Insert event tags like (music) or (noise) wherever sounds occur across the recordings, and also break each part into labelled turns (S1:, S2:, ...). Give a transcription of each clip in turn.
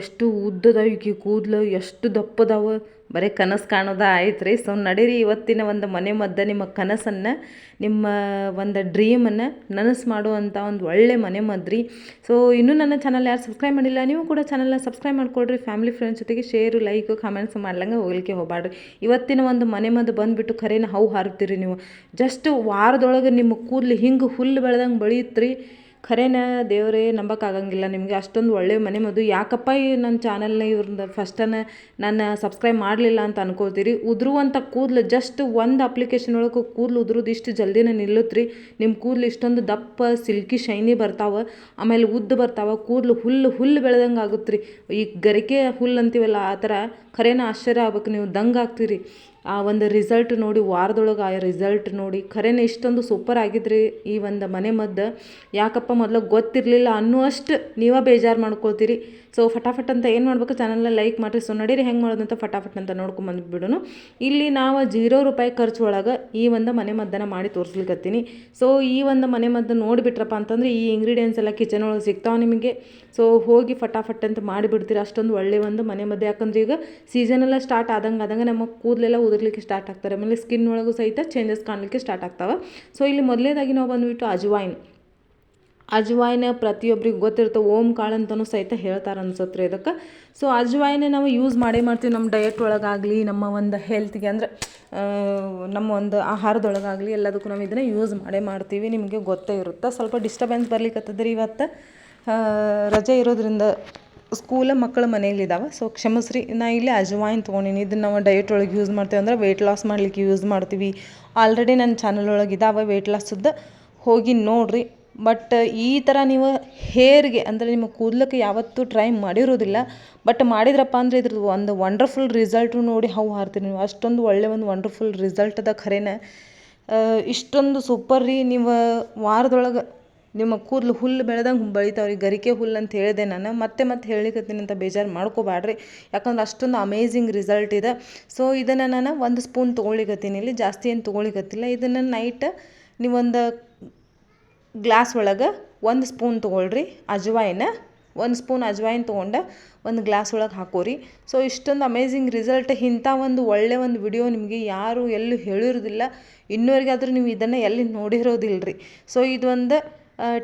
S1: ಎಷ್ಟು ಉದ್ದದ ಈಕಿ ಕೂದಲು, ಎಷ್ಟು ದಪ್ಪದವು, ಬರೀ ಕನಸು ಕಾಣೋದ ಆಯ್ತು ರೀ ಸೊ ನಡೀರಿ, ಇವತ್ತಿನ ಒಂದು ಮನೆ ಮದ್ದ ನಿಮ್ಮ ಕನಸನ್ನು, ನಿಮ್ಮ ಒಂದು ಡ್ರೀಮನ್ನು ನನಸು ಮಾಡುವಂಥ ಒಂದು ಒಳ್ಳೆ ಮನೆ ಮದ್ರಿ. ಸೊ ಇನ್ನೂ ನನ್ನ ಚಾನಲ್ ಯಾರು ಸಬ್ಸ್ಕ್ರೈಬ್ ಮಾಡಿಲ್ಲ, ನೀವು ಕೂಡ ಚಾನಲ್ನ ಸಬ್ಸ್ಕ್ರೈಬ್ ಮಾಡ್ಕೊಳ್ರಿ ಫ್ಯಾಮಿಲಿ ಫ್ರೆಂಡ್ಸ್ ಜೊತೆಗೆ ಶೇರು ಲೈಕು ಕಮೆಂಟ್ಸ್ ಮಾಡ್ಲಂಗೆ ಹೋಗ್ಲಿಕ್ಕೆ ಹೋಗಬಾರ್ರಿ ಇವತ್ತಿನ ಒಂದು ಮನೆ ಮದ್ದು ಬಂದುಬಿಟ್ಟು ಖರೇನ ಹೌ ಹಾರುತ್ತೀರಿ ನೀವು. ಜಸ್ಟ್ ವಾರದೊಳಗೆ ನಿಮ್ಮ ಕೂದಲು ಹಿಂಗೆ ಹುಲ್ಲು ಬೆಳೆದಂಗೆ ಬೆಳೆಯುತ್ತೆ ರೀ ಖರೇನ ದೇವರೇ, ನಂಬಕ್ಕಾಗಂಗಿಲ್ಲ. ನಿಮಗೆ ಅಷ್ಟೊಂದು ಒಳ್ಳೆಯ ಮನೆ ಮದ್ದು. ಯಾಕಪ್ಪ ಈ ನನ್ನ ಚಾನಲ್ನ ಇವ್ರನ್ನ ಫಸ್ಟನ್ನು ನಾನು ಸಬ್ಸ್ಕ್ರೈಬ್ ಮಾಡಲಿಲ್ಲ ಅಂತ ಅನ್ಕೋತೀರಿ ಉದುರುವಂಥ ಕೂದಲು ಜಸ್ಟ್ ಒಂದು ಅಪ್ಲಿಕೇಶನ್ ಒಳಗೆ ಕೂದಲು ಉದುರುದು ಇಷ್ಟು ಜಲ್ದಿನೇ ನಿಲ್ಲುತ್ತೆ ರೀ ನಿಮ್ಮ ಕೂದಲು ಇಷ್ಟೊಂದು ದಪ್ಪ ಸಿಲ್ಕಿ ಶೈನಿ ಬರ್ತಾವೆ. ಆಮೇಲೆ ಉದ್ದ ಬರ್ತಾವೆ. ಕೂದಲು ಹುಲ್ಲು ಹುಲ್ಲು ಬೆಳೆದಂಗೆ ಆಗುತ್ತೆ ರೀ ಈ ಗರಿಕೆ ಹುಲ್ಲು ಅಂತೀವಲ್ಲ, ಆ ಥರ ಖರೇನ ಆಶ್ಚರ್ಯ ಆಗ್ಬೇಕು, ನೀವು ದಂಗೆ ಆಗ್ತೀರಿ. ಆ ಒಂದು ರಿಸಲ್ಟ್ ನೋಡಿ, ವಾರದೊಳಗೆ ಆ ರಿಸಲ್ಟ್ ನೋಡಿ, ಖರೇನ ಇಷ್ಟೊಂದು ಸೂಪರ್ ಆಗಿದ್ರಿ ಈ ಒಂದು ಮನೆ ಮದ್ದು. ಯಾಕಪ್ಪ ಮೊದಲು ಗೊತ್ತಿರಲಿಲ್ಲ ಅನ್ನುವಷ್ಟು ನೀವೇ ಬೇಜಾರು ಮಾಡ್ಕೊಳ್ತೀರಿ. ಸೊ ಫಟಾಫಟ್ ಅಂತ ಏನು ಮಾಡಬೇಕು? ಚಾನಲ್ನ ಲೈಕ್ ಮಾಡಿರಿ. ಸೊ ನಡೀರಿ, ಹೆಂಗೆ ಮಾಡೋದಂತ ಫಟಾಫಟ್ ಅಂತ ನೋಡ್ಕೊಂಬಂದ್ಬಿಡೋನು ಇಲ್ಲಿ ನಾವು ಜೀರೋ ರೂಪಾಯಿ ಖರ್ಚು ಒಳಗೆ ಈ ಒಂದು ಮನೆ ಮದ್ದನ್ನು ಮಾಡಿ ತೋರಿಸ್ಲಿಕ್ಕತ್ತೀನಿ ಸೊ ಈ ಒಂದು ಮನೆ ಮದ್ದು ನೋಡಿಬಿಟ್ರಪ್ಪ ಅಂತಂದರೆ ಈ ಇಂಗ್ರೀಡಿಯೆಂಟ್ಸ್ ಎಲ್ಲ ಕಿಚನ್ ಒಳಗೆ ಸಿಗ್ತಾವೆ ನಿಮಗೆ. ಸೊ ಹೋಗಿ ಫಟಾಫಟ್ ಅಂತ ಮಾಡಿಬಿಡ್ತೀರಿ. ಅಷ್ಟೊಂದು ಒಳ್ಳೆ ಒಂದು ಮನೆ ಮದ್ದು. ಯಾಕಂದ್ರೆ ಈಗ ಸೀಸನ್ ಎಲ್ಲ ಸ್ಟಾರ್ಟ್ ಆದಂಗೆ ಆದಂಗೆ ನಮ್ಮ ಕೂದಲೆಲ್ಲ ಉದುರ್ಲಿಕ್ಕೆ ಸ್ಟಾರ್ಟ್ ಆಗ್ತಾರೆ. ಆಮೇಲೆ ಸ್ಕಿನ್ ಒಳಗೂ ಸಹಿತ ಚೇಂಜಸ್ ಕಾಣಲಿಕ್ಕೆ ಸ್ಟಾರ್ಟ್ ಆಗ್ತಾವೆ. ಸೊ ಇಲ್ಲಿ ಮೊದಲನೇದಾಗಿ ನಾವು ಬಂದುಬಿಟ್ಟು ಅಜ್ವಾಯಿನ್. ಅಜ್ವಾಯಿನ ಪ್ರತಿಯೊಬ್ಬರಿಗೆ ಗೊತ್ತಿರ್ತವೆ ಓಮ್ ಕಾಳು ಅಂತಲೂ ಸಹಿತ ಹೇಳ್ತಾರೆ ಅನ್ಸತ್ರಿ ಇದಕ್ಕೆ. ಸೊ ಅಜ್ವಾಯಿನ ನಾವು ಯೂಸ್ ಮಾಡೇ ಮಾಡ್ತೀವಿ ನಮ್ಮ ಡಯಟ್ ಒಳಗಾಗಲಿ, ನಮ್ಮ ಒಂದು ಹೆಲ್ತ್ಗೆ ಅಂದರೆ ನಮ್ಮ ಒಂದು ಆಹಾರದೊಳಗಾಗಲಿ ಎಲ್ಲದಕ್ಕೂ ನಾವು ಇದನ್ನು ಯೂಸ್ ಮಾಡೇ ಮಾಡ್ತೀವಿ, ನಿಮಗೆ ಗೊತ್ತೇ ಇರುತ್ತೆ. ಸ್ವಲ್ಪ ಡಿಸ್ಟರ್ಬೆನ್ಸ್ ಬರ್ಲಿಕ್ಕತ್ತದ್ರಿ ಇವತ್ತು. ರಜೆ ಇರೋದ್ರಿಂದ ಸ್ಕೂಲ ಮಕ್ಕಳು ಮನೆಯಲ್ಲಿದ್ದಾವೆ ಸೊ ಕ್ಷಮಿಸ್ರಿ, ನಾ ಇಲ್ಲಿ ಅಜ್ವಾಯಿನ್ ತೊಗೊಂಡಿನಿ. ಇದನ್ನು ನಾವು ಡಯಟ್ ಒಳಗೆ ಯೂಸ್ ಮಾಡ್ತೀವಿ ಅಂದ್ರೆ ವೆಯ್ಟ್ ಲಾಸ್ ಮಾಡಲಿಕ್ಕೆ ಯೂಸ್ ಮಾಡ್ತೀವಿ. ಆಲ್ರೆಡಿ ನನ್ನ ಚಾನಲ್ ಒಳಗೆ ಇದ್ದಾವೆ ವೆಯ್ಟ್ ಲಾಸದ್ದು ಹೋಗಿ ನೋಡಿರಿ. ಬಟ್ ಈ ಥರ ನೀವು ಹೇರ್ಗೆ, ಅಂದರೆ ನಿಮ್ಮ ಕೂದಲಕ್ಕೆ ಯಾವತ್ತೂ ಟ್ರೈ ಮಾಡಿರೋದಿಲ್ಲ. ಬಟ್ ಮಾಡಿದ್ರಪ್ಪ ಅಂದರೆ ಇದ್ರದ್ದು ಒಂದು ವಂಡರ್ಫುಲ್ ರಿಸಲ್ಟು ನೋಡಿ ಹೌ ಹಾರ್ತೀರಿ ನೀವು. ಅಷ್ಟೊಂದು ಒಳ್ಳೆಯ ಒಂದು ವಂಡರ್ಫುಲ್ ರಿಸಲ್ಟ್ ಅದ ಖರೇನ. ಇಷ್ಟೊಂದು ಸೂಪರ್ ರೀ ನೀವು ವಾರದೊಳಗೆ ನಿಮ್ಮ ಕೂದಲು ಹುಲ್ಲು ಬೆಳೆದಂಗೆ ಬೆಳಿತಾವೆ ರೀ ಗರಿಕೆ ಹುಲ್ಲು ಅಂತ ಹೇಳಿದೆ ನಾನು. ಮತ್ತೆ ಮತ್ತೆ ಹೇಳಿಕತ್ತೀನಿ ಅಂತ ಬೇಜಾರು ಮಾಡ್ಕೋಬೇಡ್ರಿ ಯಾಕಂದ್ರೆ ಅಷ್ಟೊಂದು ಅಮೇಝಿಂಗ್ ರಿಸಲ್ಟ್ ಇದೆ. ಸೊ ಇದನ್ನು ನಾನು ಒಂದು ಸ್ಪೂನ್ ತೊಗೊಳಿಕತ್ತೀನಿ ಇಲ್ಲಿ ಜಾಸ್ತಿ ಏನು ತೊಗೊಳಿಕತ್ತಿಲ್ಲ ಇದನ್ನು ನೈಟ್ ನೀವೊಂದು ಗ್ಲಾಸ್ ಒಳಗೆ ಒಂದು ಸ್ಪೂನ್ ತೊಗೊಳ್ರಿ, ಅಜ್ವಾಯಿನ. ಒಂದು ಸ್ಪೂನ್ ಅಜ್ವಾಯಿನ್ ತೊಗೊಂಡು ಒಂದು ಗ್ಲಾಸ್ ಒಳಗೆ ಹಾಕೋರಿ. ಸೊ ಇಷ್ಟೊಂದು ಅಮೇಝಿಂಗ್ ರಿಸಲ್ಟ್ ಇಂಥ ಒಂದು ಒಳ್ಳೆ ಒಂದು ವಿಡಿಯೋ ನಿಮಗೆ ಯಾರು ಎಲ್ಲೂ ಹೇಳಿರೋದಿಲ್ಲ. ಇನ್ನೂವರೆಗಾದರೂ ನೀವು ಇದನ್ನು ಎಲ್ಲಿ ನೋಡಿರೋದಿಲ್ಲ ರೀ ಸೊ ಇದೊಂದು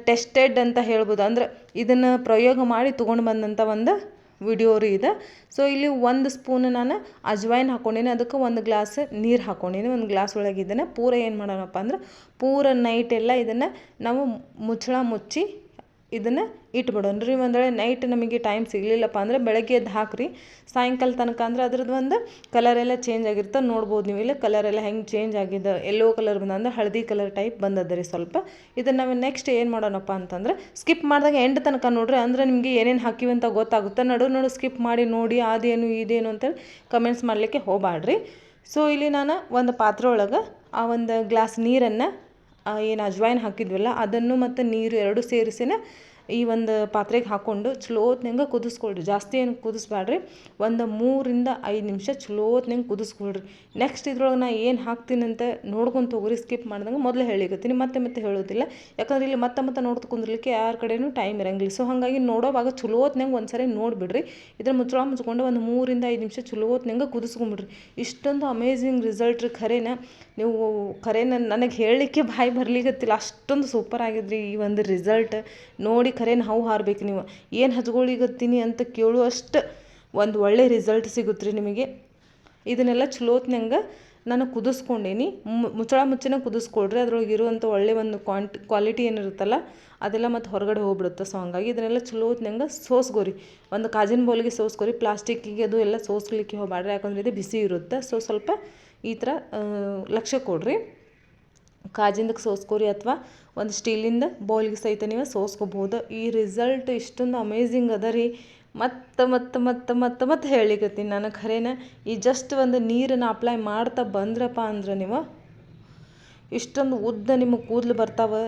S1: ಟೆಸ್ಟೆಡ್ ಅಂತ ಹೇಳ್ಬೋದು. ಅಂದ್ರೆ ಇದನ್ನು ಪ್ರಯೋಗ ಮಾಡಿ ತೊಗೊಂಡು ಬಂದಂಥ ಒಂದು ವಿಡಿಯೋ ರೀ ಇದು. ಸೊ ಇಲ್ಲಿ ಒಂದು ಸ್ಪೂನ್ ನಾನು ಅಜ್ವಾಯಿನ್ ಹಾಕ್ಕೊಂಡೇನೆ ಅದಕ್ಕೆ ಒಂದು ಗ್ಲಾಸ್ ನೀರು ಹಾಕ್ಕೊಂಡೇನೆ ಒಂದು ಗ್ಲಾಸ್ ಒಳಗೆ ಇದನ್ನು ಪೂರ ಏನು ಮಾಡೋಣಪ್ಪ ಅಂದ್ರೆ ಪೂರ ನೈಟ್ ಎಲ್ಲ ಇದನ್ನು ನಾವು ಮುಚ್ಚಳ ಮುಚ್ಚಿ ಇದನ್ನು ಇಟ್ಬಿಡೋಣ ರೀ ಒಂದು ವೇಳೆ ನೈಟ್ ನಮಗೆ ಟೈಮ್ ಸಿಗಲಿಲ್ಲಪ್ಪ ಅಂದರೆ ಬೆಳಗ್ಗೆ ಎದ್ದು ಹಾಕ್ರಿ. ಸಾಯಂಕಾಲ ತನಕ ಅಂದ್ರೆ ಅದ್ರದ್ದು ಒಂದು ಕಲರ್ ಎಲ್ಲ ಚೇಂಜ್ ಆಗಿರುತ್ತೆ ನೋಡ್ಬೋದು ನೀವು. ಇಲ್ಲ ಕಲರ್ ಎಲ್ಲ ಹೆಂಗೆ ಚೇಂಜ್ ಆಗಿದೆ ಎಲ್ಲೋ ಕಲರ್ ಬಂದ ಅಂದ್ರೆ ಹಳದಿ ಕಲರ್ ಟೈಪ್ ಬಂದದ ರೀ ಸ್ವಲ್ಪ. ಇದನ್ನು ನಾವು ನೆಕ್ಸ್ಟ್ ಏನು ಮಾಡೋಣಪ್ಪ ಅಂತಂದ್ರೆ ಸ್ಕಿಪ್ ಮಾಡಿದಾಗ ಎಂಡ್ ತನಕ ನೋಡ್ರಿ. ಅಂದ್ರೆ ನಿಮಗೆ ಏನೇನು ಹಾಕಿವಿ ಅಂತ ಗೊತ್ತಾಗುತ್ತೆ. ನಡು ನಡು ಸ್ಕಿಪ್ ಮಾಡಿ ನೋಡಿ ಅದೇನು ಇದೇನು ಅಂತೇಳಿ ಕಮೆಂಟ್ಸ್ ಮಾಡಲಿಕ್ಕೆ ಹೋಗಬೇಡ್ರಿ ಸೊ ಇಲ್ಲಿ ನಾನು ಒಂದು ಪಾತ್ರೆ ಒಳಗೆ ಆ ಒಂದು ಗ್ಲಾಸ್ ನೀರನ್ನು ಏನು ಅಜ್ವಾಯಿನ್ ಹಾಕಿದ್ವಲ್ಲ ಅದನ್ನು ಮತ್ತು ನೀರು ಎರಡು ಸೇರಿಸಿನ ಈ ಒಂದು ಪಾತ್ರೆಗೆ ಹಾಕ್ಕೊಂಡು ಚಲೋತ್ನಂಗೆ ಕುದಿಸ್ಕೊಳ್ರಿ. ಜಾಸ್ತಿ ಏನು ಕುದಿಸ್ಬೇಡ್ರಿ ಒಂದು ಮೂರಿಂದ ಐದು ನಿಮಿಷ ಚಲೋತ್ನಂಗೆ ಕುದಿಸ್ಕೊಳ್ರಿ. ನೆಕ್ಸ್ಟ್ ಇದ್ರೊಳಗೆ ನಾ ಏನು ಹಾಕ್ತೀನಿ ಅಂತ ನೋಡ್ಕೊಂಡು ತೊಗೊರಿ ಸ್ಕಿಪ್ ಮಾಡ್ದಂಗೆ ಮೊದಲು ಹೇಳಿಕತ್ತೀನಿ. ಮತ್ತೆ ಮತ್ತೆ ಹೇಳೋದಿಲ್ಲ. ಯಾಕಂದ್ರೆ ಇಲ್ಲಿ ಮತ್ತೆ ಮತ್ತೆ ನೋಡ್ತಾ ಕುಂದ್ರಲಿಕ್ಕೆ ಯಾರ ಕಡೆಯೂ ಟೈಮ್ ಇರಂಗಿಲ್ಲ. ಸೊ ಹಾಗಾಗಿ ನೋಡೋವಾಗ ಚಲೋತ್ನಂಗೆ ಒಂದು ಸರಿ ನೋಡಿಬಿಡ್ರಿ. ಇದ್ರ ಮುಚ್ಚಳ ಮುಚ್ಕೊಂಡು ಒಂದು ಮೂರಿಂದ ಐದು ನಿಮಿಷ ಚಲೋತ್ನಂಗೆ ಕುದಿಸ್ಕೊಂಬಿಡ್ರಿ. ಇಷ್ಟೊಂದು ಅಮೇಝಿಂಗ್ ರಿಸಲ್ಟ್ ರೀ ಖರೇನ. ನೀವು ಖರೇನ ನನಗೆ ಹೇಳಲಿಕ್ಕೆ ಬಾಯಿ ಬರ್ಲಿಕ್ಕತ್ತಿಲ್ಲ ಅಷ್ಟೊಂದು ಸೂಪರ್ ಆಗಿದ್ರಿ ಈ ಒಂದು ರಿಸಲ್ಟ್ ನೋಡಿ ಖರೇನ ಹೌ ಹಾರ್ಬೇಕು ನೀವು. ಏನು ಹಚ್ಕೊಳಿಗತ್ತೀನಿ ಅಂತ ಕೇಳುವಷ್ಟು ಒಂದು ಒಳ್ಳೆ ರಿಸಲ್ಟ್ ಸಿಗುತ್ತೆ ರೀ ನಿಮಗೆ. ಇದನ್ನೆಲ್ಲ ಚಲೋತ್ನಂಗೆ ನಾನು ಕುದಿಸ್ಕೊಂಡೇನಿ. ಮುಚ್ಚಳ ಮುಚ್ಚಿನ ಕುದಿಸ್ಕೊಳ್ರಿ. ಅದ್ರೊಳಗೆ ಇರುವಂಥ ಒಳ್ಳೆ ಒಂದು ಕ್ವಾಂಟ್ ಕ್ವಾಲಿಟಿ ಏನಿರುತ್ತಲ್ಲ, ಅದೆಲ್ಲ ಮತ್ತು ಹೊರಗಡೆ ಹೋಗ್ಬಿಡುತ್ತೆ. ಸೊ ಹಂಗಾಗಿ ಇದನ್ನೆಲ್ಲ ಚಲೋತ್ನಂಗೆ ಸೋಸ್ಕೋರಿ. ಒಂದು ಕಾಜಿನ ಬೌಲಿಗೆ ಸೋಸ್ಕೋರಿ. ಪ್ಲಾಸ್ಟಿಕ್ಕಿಗೆ ಅದು ಎಲ್ಲ ಸೋಸ್ಲಿಕ್ಕೆ ಹೋಗಬೇಡ್ರಿ ಯಾಕಂದ್ರೆ ಇದು ಬಿಸಿ ಇರುತ್ತೆ. ಸೊ ಸ್ವಲ್ಪ ಈ ಥರ ಲಕ್ಷ್ಯ ಕೊಡ್ರಿ. ಕಾಜಿಂದಕ್ಕೆ ಸೋಸ್ಕೋರಿ ಅಥವಾ ಒಂದು ಸ್ಟೀಲಿಂದ ಬೌಲ್ಗೆ ಸಹಿತ ನೀವು ಸೋಸ್ಕೋಬೋದು ಈ ರಿಸಲ್ಟ್ ಇಷ್ಟೊಂದು ಅಮೇಝಿಂಗ್ ಅದ ರೀ. ಮತ್ತೆ ಮತ್ತೆ ಮತ್ತೆ ಮತ್ತೆ ಮತ್ತೆ ಹೇಳಿಕತ್ತೀನಿ ನಾನು ಖರೇನ. ಈ ಜಸ್ಟ್ ಒಂದು ನೀರನ್ನು ಅಪ್ಲೈ ಮಾಡ್ತಾ ಬಂದ್ರಪ್ಪ ಅಂದ್ರೆ ನೀವು ಇಷ್ಟೊಂದು ಉದ್ದ ನಿಮ್ಮ ಕೂದಲು ಬರ್ತಾವೆ.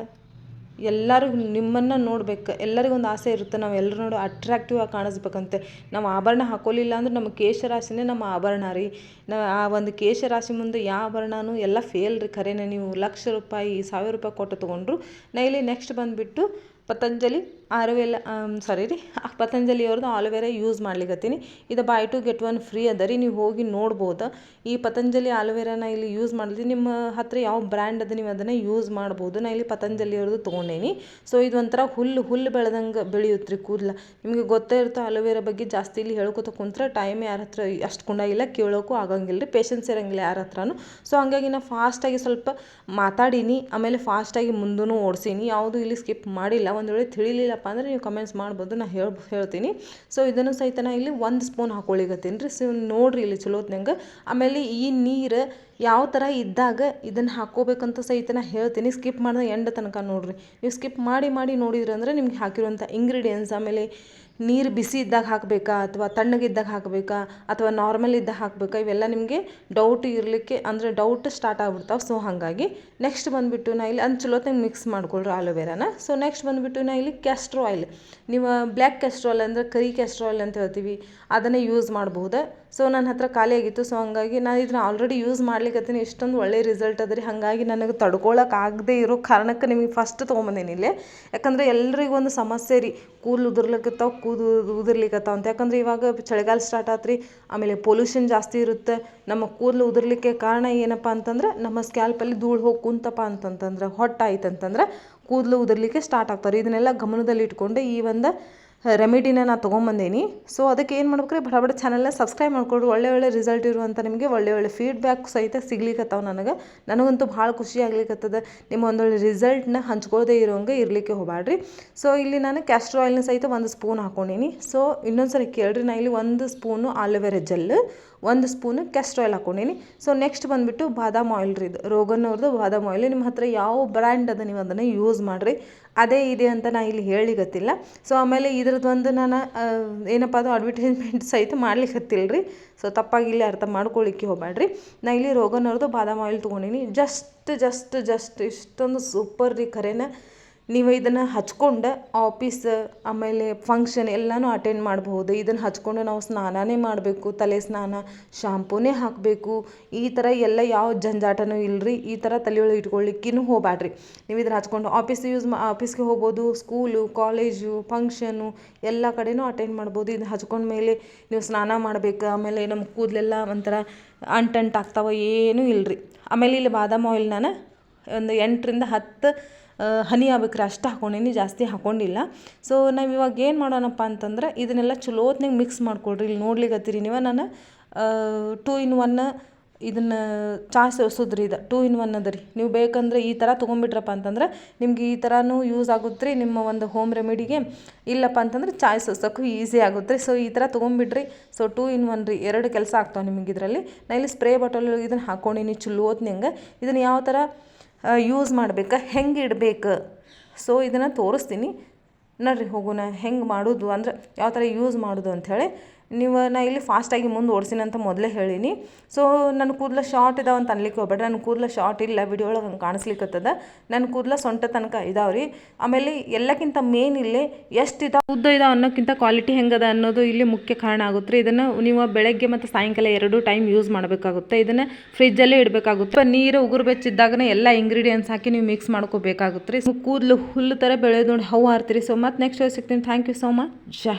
S1: ಎಲ್ಲರಿಗೂ ನಿಮ್ಮನ್ನು ನೋಡ್ಬೇಕು. ಎಲ್ಲರಿಗೂ ಒಂದು ಆಸೆ ಇರುತ್ತೆ. ನಾವು ಎಲ್ಲರೂ ನೋಡಿ ಅಟ್ರಾಕ್ಟಿವ್ ಆಗಿ ಕಾಣಿಸ್ಬೇಕಂತೆ. ನಾವು ಆಭರಣ ಹಾಕೋಲಿಲ್ಲ ಅಂದ್ರೆ ನಮ್ಮ ಕೇಶರಾಶಿನೇ ನಮ್ಮ ಆಭರಣ ರೀ. ನಾವು ಆ ಒಂದು ಕೇಶರಾಶಿ ಮುಂದೆ ಯಾವ ಆಭರಣನೂ ಎಲ್ಲ ಫೇಲ್ ರೀ ಖರೇನೆ. ನೀವು ಲಕ್ಷ ರೂಪಾಯಿ, ಸಾವಿರ ರೂಪಾಯಿ ಕೊಟ್ಟು ತೊಗೊಂಡ್ರು ನಾ ಇಲ್ಲಿ ನೆಕ್ಸ್ಟ್ ಬಂದುಬಿಟ್ಟು ಪತಂಜಲಿ ಆರೋವೆಲ್ಲ ಸಾರಿ ರೀ ಪತಂಜಲಿ ಅವ್ರದ್ದು ಆಲೋವೆರಾ ಯೂಸ್ ಮಾಡ್ಲಿಕ್ಕತ್ತೀನಿ ಇದು buy two get one free ಅದ ರೀ, ನೀವು ಹೋಗಿ ನೋಡ್ಬೋದು. ಈ ಪತಂಜಲಿ ಆಲೋವೆರಾನ ಇಲ್ಲಿ ಯೂಸ್ ಮಾಡಿದ್ರಿ ನಿಮ್ಮ ಹತ್ರ ಯಾವ ಬ್ರ್ಯಾಂಡ್ ಅದ ನೀವು ಅದನ್ನು ಯೂಸ್ ಮಾಡ್ಬೋದು. ನಾ ಇಲ್ಲಿ ಪತಂಜಲಿ ಅವ್ರದ್ದು ತೊಗೊಂಡೇನಿ. ಸೊ ಇದು ಒಂಥರ ಹುಲ್ಲು ಹುಲ್ಲು ಬೆಳೆದಂಗೆ ಬೆಳೆಯುತ್ತೆ ರೀ ಕೂದಲ. ನಿಮಗೆ ಗೊತ್ತೇ ಇರುತ್ತೆ ಆಲೋವೆರಾ ಬಗ್ಗೆ ಜಾಸ್ತಿ ಇಲ್ಲಿ ಹೇಳ್ಕೊತ ಕುಂತ್ರೆ ಟೈಮ್ ಯಾರ ಹತ್ರ ಅಷ್ಟು ಕುಂಡಾಗಿಲ್ಲ ಕೇಳೋಕ್ಕೂ ಆಗಂಗಿಲ್ಲ ರೀ ಪೇಷನ್ಸ್ ಇರಂಗಿಲ್ಲ ಯಾರ ಹತ್ರನೂ. ಸೊ ಹಂಗಾಗಿ ನಾ ಫಾಸ್ಟಾಗಿ ಸ್ವಲ್ಪ ಮಾತಾಡೀನಿ, ಆಮೇಲೆ ಫಾಸ್ಟಾಗಿ ಮುಂದೂ ಓಡಿಸೀನಿ. ಯಾವುದು ಇಲ್ಲಿ ಸ್ಕಿಪ್ ಮಾಡಿಲ್ಲ, ಒಂದು ವೇಳೆ ತಿಳಿಲಿಲ್ಲಪ್ಪ ಅಂದರೆ ನೀವು ಕಮೆಂಟ್ಸ್ ಮಾಡ್ಬೋದು, ನಾ ಹೇಳಿ ಹೇಳ್ತೀನಿ. ಸೊ ಇದನ್ನು ಸಹಿತ ನಾ ಇಲ್ಲಿ ಒಂದು ಸ್ಪೂನ್ ಹಾಕ್ಕೊಳಿಗತ್ತೀನಿ ರೀ. ಸೊ ನೋಡಿರಿ ಇಲ್ಲಿ ಚಲೋತ್ನಂಗೆ ಆಮೇಲೆ ಈ ನೀರು ಯಾವ ಥರ ಇದ್ದಾಗ ಇದನ್ನು ಹಾಕ್ಕೋಬೇಕಂತ ಸಹಿತ ನಾ ಹೇಳ್ತೀನಿ. ಸ್ಕಿಪ್ ಮಾಡಿದ ಎಂಡ್ ತನಕ ನೋಡಿರಿ. ನೀವು ಸ್ಕಿಪ್ ಮಾಡಿ ಮಾಡಿ ನೋಡಿದ್ರಿ ಅಂದರೆ ನಿಮ್ಗೆ ಹಾಕಿರುವಂಥ ಇಂಗ್ರೀಡಿಯೆಂಟ್ಸ್ ಆಮೇಲೆ ನೀರು ಬಿಸಿ ಇದ್ದಾಗ ಹಾಕಬೇಕಾ ಅಥವಾ ತಣ್ಣಗಿದ್ದಾಗ ಹಾಕಬೇಕಾ ಅಥವಾ ನಾರ್ಮಲ್ ಇದ್ದಾಗ ಹಾಕಬೇಕಾ? ಇವೆಲ್ಲ ನಿಮಗೆ ಡೌಟ್ ಇರಲಿಕ್ಕೆ ಅಂದರೆ ಡೌಟ್ ಸ್ಟಾರ್ಟ್ ಆಗ್ಬಿಡ್ತಾವೆ. ಸೊ ಹಾಗಾಗಿ ನೆಕ್ಸ್ಟ್ ಬಂದುಬಿಟ್ಟು ನಾ ಇಲ್ಲಿ ಅಂದ್ ಚಲೋತ್ನಾಗ ಮಿಕ್ಸ್ ಮಾಡ್ಕೊಳ್ರಿ ಆಲೋವೆರಾನ ಸೊ ನೆಕ್ಸ್ಟ್ ಬಂದುಬಿಟ್ಟು ನಾ ಇಲ್ಲಿ ಕ್ಯಾಸ್ಟ್ರೋ ಆಯಿಲ್ ನೀವು ಬ್ಲ್ಯಾಕ್ ಕ್ಯಾಸ್ಟ್ರೋ ಆಯಿಲ್ ಅಂದರೆ ಕರಿ ಕ್ಯಾಸ್ಟ್ರೋ ಆಯಿಲ್ ಅಂತ ಹೇಳ್ತೀವಿ. ಅದನ್ನೇ ಯೂಸ್ ಮಾಡ್ಬೋದು. ಸೊ ನನ್ನ ಹತ್ರ ಖಾಲಿ ಆಗಿತ್ತು. ಸೊ ಹಂಗಾಗಿ ನಾನು ಇದನ್ನ ಆಲ್ರೆಡಿ ಯೂಸ್ ಮಾಡ್ಲಿಕ್ಕತ್ತೀನಿ ಇಷ್ಟೊಂದು ಒಳ್ಳೆ ರಿಸಲ್ಟ್ ಅದ ರೀ. ಹಾಗಾಗಿ ನನಗೆ ತಡ್ಕೊಳಕ್ಕಾಗದೇ ಇರೋ ಕಾರಣಕ್ಕೆ ನಿಮಗೆ ಫಸ್ಟ್ ತೊಗೊಂಬಂದೇನಿ ಇಲ್ಲೇ. ಯಾಕಂದರೆ ಎಲ್ರಿಗೂ ಒಂದು ಸಮಸ್ಯೆ ರೀ. ಕೂದಲು ಉದುರ್ಲಿಕ್ಕತ್ತಾವ ಕೂದು ಉದುರ್ಲಿಕ್ಕತ್ತಾವ ಅಂತ. ಯಾಕಂದ್ರೆ ಇವಾಗ ಚಳಿಗಾಲ ಸ್ಟಾರ್ಟ್ ಆತ್ರಿ ಆಮೇಲೆ ಪೊಲ್ಯೂಷನ್ ಜಾಸ್ತಿ ಇರುತ್ತೆ. ನಮ್ಮ ಕೂದಲು ಉದುರ್ಲಿಕ್ಕೆ ಕಾರಣ ಏನಪ್ಪ ಅಂತಂದ್ರೆ, ನಮ್ಮ ಸ್ಕ್ಯಾಲ್ಪಲ್ಲಿ ಧೂಳು ಹೋಗಿ ಕುಂತಪ್ಪ ಅಂತಂತಂದ್ರೆ ಹೊಟ್ಟಾಯ್ತು ಅಂತಂದ್ರೆ ಕೂದಲು ಉದುರ್ಲಿಕ್ಕೆ ಸ್ಟಾರ್ಟ್ ಆಗ್ತಾರೆ ಇದನ್ನೆಲ್ಲ ಗಮನದಲ್ಲಿ ಇಟ್ಕೊಂಡು ಈ ಒಂದು ರೆಮಿಡಿನ ನಾನು ತೊಗೊಂಬಂದೀನಿ. ಸೊ ಅದಕ್ಕೆ ಏನು ಮಾಡ್ಬೇಕ್ರಿ? ಬಡ ಬಡ ಚಾನಲ್ನ ಸಬ್ಸ್ಕ್ರೈಬ್ ಮಾಡ್ಕೊಡ್ರಿ ಒಳ್ಳೆ ಒಳ್ಳೆ ರಿಸಲ್ಟ್ ಇರುವಂಥ ನಿಮಗೆ ಒಳ್ಳೆ ಒಳ್ಳೆ ಫೀಡ್ಬ್ಯಾಕ್ ಸಹಿತ ಸಿಗ್ಲಿಕ್ಕತ್ತಾವ ನನಗೆ. ನನಗಂತೂ ಭಾಳ ಖುಷಿ ಆಗ್ಲಿಕ್ಕತ್ತದ ನಿಮ್ಮ ಒಂದೊಳ್ಳೆ ರಿಸಲ್ಟ್ನ ಹಂಚ್ಕೊಳ್ಳದೆ ಇರೋಂಗೆ ಇರಲಿಕ್ಕೆ ಹೋಗಬೇಡ್ರಿ ಸೊ ಇಲ್ಲಿ ನಾನು ಕ್ಯಾಸ್ಟ್ರ್ ಆಯಿಲ್ನ ಸಹಿತ ಒಂದು ಸ್ಪೂನ್ ಹಾಕ್ಕೊಂಡೀನಿ ಸೊ ಇನ್ನೊಂದು ಸರಿ ಕೇಳ್ರಿ ನಾನು ಇಲ್ಲಿ ಒಂದು ಸ್ಪೂನು ಆಲೋವೆರಾ ಜೆಲ್ ಒಂದು ಸ್ಪೂನು ಕ್ಯಾಸ್ಟ್ರ್ ಆಯಿಲ್ ಹಾಕ್ಕೊಂಡೀನಿ ಸೊ ನೆಕ್ಸ್ಟ್ ಬಂದುಬಿಟ್ಟು ಬಾದಾಮ್ ಆಯಿಲ್ ರೀ ಇದು. ರೋಗನ್ ಅವ್ರದ್ದು ಬಾದಾಮ್ ಆಯಿಲ್ ನಿಮ್ಮ ಹತ್ರ ಯಾವ ಬ್ರ್ಯಾಂಡ್ ಅದ ನೀವು ಅದನ್ನು ಯೂಸ್ ಮಾಡಿರಿ. ಅದೇ ಇದೆ ಅಂತ ನಾ ಇಲ್ಲಿ ಹೇಳಿಗತ್ತಿಲ್ಲ ಸೊ ಆಮೇಲೆ ಇದ್ರದ್ದು ಒಂದು ನಾನು ಏನಪ್ಪ ಅದು ಅಡ್ವರ್ಟೈಸ್ಮೆಂಟ್ (laughs) ಸಹಿತ ಮಾಡ್ಲಿಕ್ಕೆ ರೀ ಸೊ ತಪ್ಪಾಗಿ ಇಲ್ಲಿ ಅರ್ಥ ಮಾಡ್ಕೊಳ್ಳಿಕ್ಕೆ ಹೋಗ್ಬೇಡ್ರಿ ನಾ ಇಲ್ಲಿ ರೋಗನ್ ಅವ್ರದ್ದು ಬಾದಾಮ್ ಆಯಿಲ್ ತೊಗೊಂಡೀನಿ. ಜಸ್ಟ್ ಜಸ್ಟ್ ಜಸ್ಟ್ ಇಷ್ಟೊಂದು ಸೂಪರ್ ರೀ ಖರೇನ ನೀವು ಇದನ್ನು ಹಚ್ಕೊಂಡು ಆಫೀಸ್ ಆಮೇಲೆ ಫಂಕ್ಷನ್ ಎಲ್ಲನೂ ಅಟೆಂಡ್ ಮಾಡಬಹುದು. ಇದನ್ನು ಹಚ್ಕೊಂಡು ನಾವು ಸ್ನಾನನೇ ಮಾಡಬೇಕು, ತಲೆ ಸ್ನಾನ ಶಾಂಪೂನೇ ಹಾಕಬೇಕು. ಈ ಥರ ಎಲ್ಲ ಯಾವ ಜಂಜಾಟನೂ ಇಲ್ಲರಿ ಈ ಥರ ತಲೆಯೊಳಗೆ ಇಟ್ಕೊಳ್ಳಿಕ್ಕೂ ಹೋಗ್ಬ್ಯಾಡ್ರಿ. ನೀವು ಇದನ್ನು ಹಚ್ಕೊಂಡು ಆಫೀಸ್ ಯೂಸ್ ಮಾ ಆಫೀಸ್ಗೆ ಹೋಗ್ಬೋದು ಸ್ಕೂಲು ಕಾಲೇಜು ಫಂಕ್ಷನು ಎಲ್ಲ ಕಡೆನೂ ಅಟೆಂಡ್ ಮಾಡ್ಬೋದು. ಇದನ್ನು ಹಚ್ಕೊಂಡ ಮೇಲೆ ನೀವು ಸ್ನಾನ ಮಾಡಬೇಕು, ಆಮೇಲೆ ನಮ್ಮ ಕೂದಲೆಲ್ಲ ಒಂಥರ ಅಂಟಂಟ್ ಆಗ್ತಾವೆ, ಏನೂ ಇಲ್ಲರಿ ಆಮೇಲೆ ಇಲ್ಲಿ ಬಾದಾಮ್ ಆಯಿಲ್ ನಾನು ಒಂದು ಎಂಟರಿಂದ ಹತ್ತು ಹನಿ ಆಗ್ಬೇಕ್ರಿ ಅಷ್ಟು ಹಾಕ್ಕೊಂಡೀನಿ ಜಾಸ್ತಿ ಹಾಕೊಂಡಿಲ್ಲ. ಸೊ ನಾವು ಇವಾಗ ಏನು ಮಾಡೋಣಪ್ಪ ಅಂತಂದ್ರೆ, ಇದನ್ನೆಲ್ಲ ಚಲೋತ್ನಾಗ ಮಿಕ್ಸ್ ಮಾಡ್ಕೊಳ್ರಿ. ಇಲ್ಲಿ ನೋಡ್ಲಿಕ್ಕತ್ತೀರಿ ನೀವು ನಾನು ಟೂ ಇನ್ ಒನ್ ಇದನ್ನು ಚಾ ಸೋಸೋದ್ರಿ ಇದು. ಟೂ ಇನ್ ಒನ್ ಅದ ರೀ. ನೀವು ಬೇಕಂದ್ರೆ ಈ ಥರ ತೊಗೊಂಬಿಟ್ರಪ್ಪ ಅಂತಂದ್ರೆ, ನಿಮ್ಗೆ ಈ ಥರನೂ ಯೂಸ್ ಆಗುತ್ತೆ ರೀ ನಿಮ್ಮ ಒಂದು ಹೋಮ್ ರೆಮಿಡಿಗೆ ಇಲ್ಲಪ್ಪ ಅಂತಂದ್ರೆ ಚಾಯ್ ಸೋಸೋಕ್ಕೂ ಈಸಿ ಆಗುತ್ತೆ ರೀ ಸೊ ಈ ಥರ ತೊಗೊಂಬಿಡ್ರಿ. ಸೊ ಟೂ ಇನ್ ಒನ್ ರೀ. ಎರಡು ಕೆಲಸ ಆಗ್ತಾವೆ ನಿಮಗೆ ಇದರಲ್ಲಿ. ನಾ ಇಲ್ಲಿ ಸ್ಪ್ರೇ ಬಾಟಲ್ ಇದನ್ನು ಹಾಕ್ಕೊಂಡಿನಿ ಚಲೋತ್ನಂಗೆ ಇದನ್ನು ಯಾವ ಥರ ಯೂಸ್ ಮಾಡ್ಬೇಕು, ಹೆಂಗೆ ಇಡ್ಬೇಕು? ಸೊ ಇದನ್ನು ತೋರಿಸ್ತೀನಿ. ನಡ್ರಿ, ಹೋಗೋಣ. ಹೆಂಗೆ ಮಾಡೋದು? ಅಂದ್ರೆ ಯಾವ ಥರ ಯೂಸ್ ಮಾಡೋದು ಅಂಥೇಳಿ ನೀವು ನಾ ಇಲ್ಲಿ ಫಾಸ್ಟಾಗಿ ಮುಂದೆ ಓಡಿಸಿನ ಅಂತ ಮೊದಲೇ ಹೇಳೀನಿ. ಸೊ ನನ್ನ ಕೂದಲ ಶಾರ್ಟ್ ಇದಾವೆ ಅಂತ ಅನ್ಲಿಕ್ಕೆ ಹೋಗ್ಬೇಡ್ರಿ. ನನ್ನ ಕೂದಲ ಶಾರ್ಟ್ ಇಲ್ಲ ವಿಡಿಯೋ ಒಳಗೆ ಹಂಗೆ ಕಾಣಿಸ್ಲಿಕ್ಕತ್ತದ ನನ್ನ ಕೂದಲ ಸೊಂಟ ತನಕ ಇದಾವೆ ರೀ ಆಮೇಲೆ ಎಲ್ಲಕ್ಕಿಂತ ಮೇನ್ ಇಲ್ಲಿ ಎಷ್ಟು ಇದಾವೆ ಉದ್ದ ಇದಾವೆ ಅನ್ನೋಕ್ಕಿಂತ ಕ್ವಾಲಿಟಿ ಹೆಂಗದ ಅನ್ನೋದು ಇಲ್ಲಿ ಮುಖ್ಯ ಕಾರಣ ಆಗುತ್ತೆ. ರೀ ಇದನ್ನು ನೀವು ಬೆಳಗ್ಗೆ ಮತ್ತು ಸಾಯಂಕಾಲ ಎರಡು ಟೈಮ್ ಯೂಸ್ ಮಾಡಬೇಕಾಗುತ್ತೆ. ಇದನ್ನು ಫ್ರಿಜ್ಜಲ್ಲೇ ಇಡಬೇಕಾಗುತ್ತೆ. ನೀರು ಉಗುರು ಬೆಚ್ಚಿದ್ದಾಗನೇ ಎಲ್ಲ ಇಂಗ್ರೀಡಿಯೆಂಟ್ಸ್ ಹಾಕಿ ನೀವು ಮಿಕ್ಸ್ ಮಾಡ್ಕೋಬೇಕಾಗುತ್ತೆ. ರೀ ಕೂದಲು ಹುಲ್ಲು ಥರ ಬೆಳೆದು ನೋಡಿ, ಹೌ ಹಾರ್ತೀರಿ. ಸೊ ಮತ್ತೆ ನೆಕ್ಸ್ಟ್ ಸಿಗ್ತೀನಿ. Thank you so much Jai